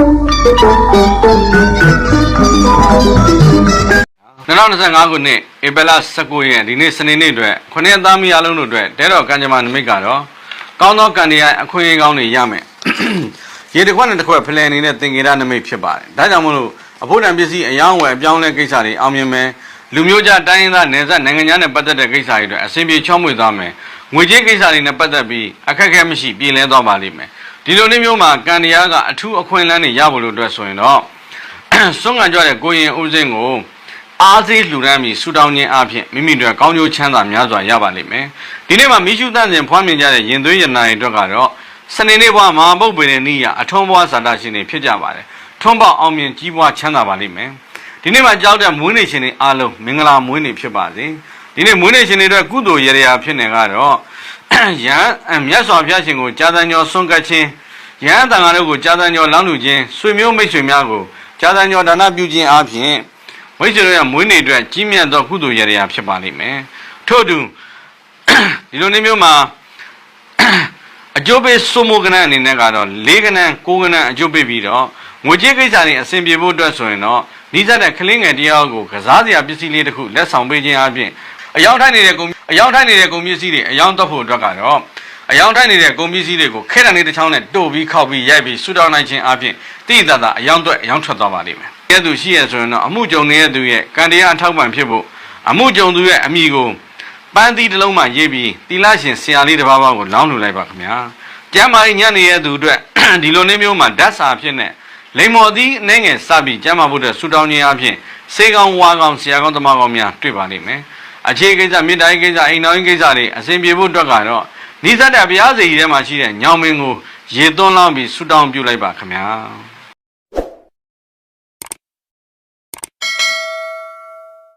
2025ခုနှစ်ဧပြီလ19ရက်ဒီနေ့စနေနေ့အတွက်ခொနည်းသားမီအားလုံးတို့အတွက်တဲတော်ကံကြမ္မာနမိတ်ကတော့ကောင်းသောကံတရားအခွင့်အရေးကောင်းတွေရမယ်ရေတစ်ခွက်နဲ့တစ်ခွက်ဖလှယ်နေတဲ့သင်္ကေတနမိတ်ဖြစ်ပါတယ်ဒါကြောင့်မလို့အဖို့တံပစ္စည်းအယောင်းဝယ်အပြောင်းလဲကိစ္စတွေအောင်မြင်မယ်လူမျိုးခြားတိုင်းရင်းသားနယ်စပ်နိုင်ငံခြားနဲ့ပတ်သက်တဲ့ကိစ္စတွေအတွက်အစဉ်ပြေချောမွေ့သွားမယ်ငွေကြေးကိစ္စတွေနဲ့ပတ်သက်ပြီးအခက်အခဲမရှိပြည်လဲသွားပါလိမ့်မယ် ဒီလိုနေ့မျိုးမှာကံတရားကအထူးအခွင့်အလမ်းတွေရဖို့လို့အတွက်ဆိုရင်တော့စွန့်ငံကြတဲ့ကိုရင်ဦးစင်းကိုအားစေးလှူဒန်းပြီးဆူတောင်းခြင်းအပြင်မိမိတို့ကောင်းကျိုးချမ်းသာများစွာရပါလိမ့်မယ်ဒီနေ့မှာမိရှုတန့်စဉ်ဖွားမြင်ကြတဲ့ရင်သွေးရနာတွေအတွက်ကတော့စနေနေ့ဘဝမှာပုတ်ပေတဲ့နေ့ရအထုံးဘဝဇာတာရှင်တွေဖြစ်ကြပါတယ်ထွန်းပေါက်အောင်မြင်ကြီးပွားချမ်းသာပါလိမ့်မယ်ဒီနေ့မှာကြောက်တဲ့မွေးနေ့ရှင်တွေအားလုံးမင်္ဂလာမွေးနေ့ဖြစ်ပါစေဒီနေ့မွေးနေ့ရှင်တွေအတွက်ကုသိုလ်ရရာဖြစ်နေကတော့ ရဟန်းမြတ်စွာဘုရားရှင်ကိုကြာသံကျော်ဆွန့်ကပ်ခြင်းရဟန်းတန်ဃာတို့ကိုကြာသံကျော်လောင်းလူခြင်းဆွေမျိုးမိတ်ဆွေများကိုကြာသံကျော်ဒါနပြုခြင်းအပြင်မိတ်ဆွေတို့ရဲ့မွေးနေ့အတွက်ကြီးမြတ်သောကုသိုလ်ရရာဖြစ်ပါလိမ့်မယ်ထို့အတူဒီလိုနေ့မျိုးမှာအကျိုးပေးစုမိုးကနန်းအနေနဲ့ကတော့၄ကနန်း၉ကနန်းအကျိုးပေးပြီးတော့ငွေကြေးကိစ္စတွေအဆင်ပြေဖို့အတွက်ဆိုရင်တော့နီးစပ်တဲ့ကလင်းငယ်တရားကိုကစားစရာပစ္စည်းလေးတစ်ခုလက်ဆောင်ပေးခြင်းအပြင် အယောင်ထိုက်နေတဲ့ကုန်အယောင်ထိုက်နေတဲ့ကုန်ပစ္စည်းတွေအယောင်တော့ဖို့အတွက်ကတော့အယောင်ထိုက်နေတဲ့ကုန်ပစ္စည်းတွေကိုခဲတံလေးတစ်ချောင်းနဲ့တို့ပြီးခောက်ပြီးရိုက်ပြီးဆူတောင်းနိုင်ခြင်းအပြင်တိတိတတ်တာအယောင်တော့အယောင်ထွက်သွားပါလိမ့်မယ်။ကဲသူရှိရဆိုရင်တော့အမှုကြုံနေတဲ့သူရဲ့ကံတရားအထောက်ပံ့ဖြစ်ဖို့အမှုကြုံသူရဲ့အမိကိုပန်းသီးတစ်လုံးမှရေးပြီးတီလာရှင်ဆရာလေးတစ်ပါးပါးကိုလောင်းလူလိုက်ပါခင်ဗျာကျမ်းမာရေးညနေရဲ့သူအတွက်ဒီလိုနေ့မျိုးမှာဓာတ်စာဖြစ်နေလိမ္မော်သီးအနေငယ်စပြီးကျမ်းမာဖို့အတွက်ဆူတောင်းခြင်းအပြင်စေကောင်းဝါကောင်းဆရာကောင်းတမကောင်းများတွေ့ပါလိမ့်မယ် အခြေကိစ္စမြေတိုင်းကိစ္စအိမ်တော်ရင်ကိစ္စတွေအစဉ်ပြေဖို့အတွက်ကတော့နိစ္စတဲ့ဘုရားစေကြီးထဲမှာရှိတဲ့ညောင်မင်းကိုရေသွန်းလောင်းပြီးဆူတောင်းပြုလိုက်ပါခင်ဗျာ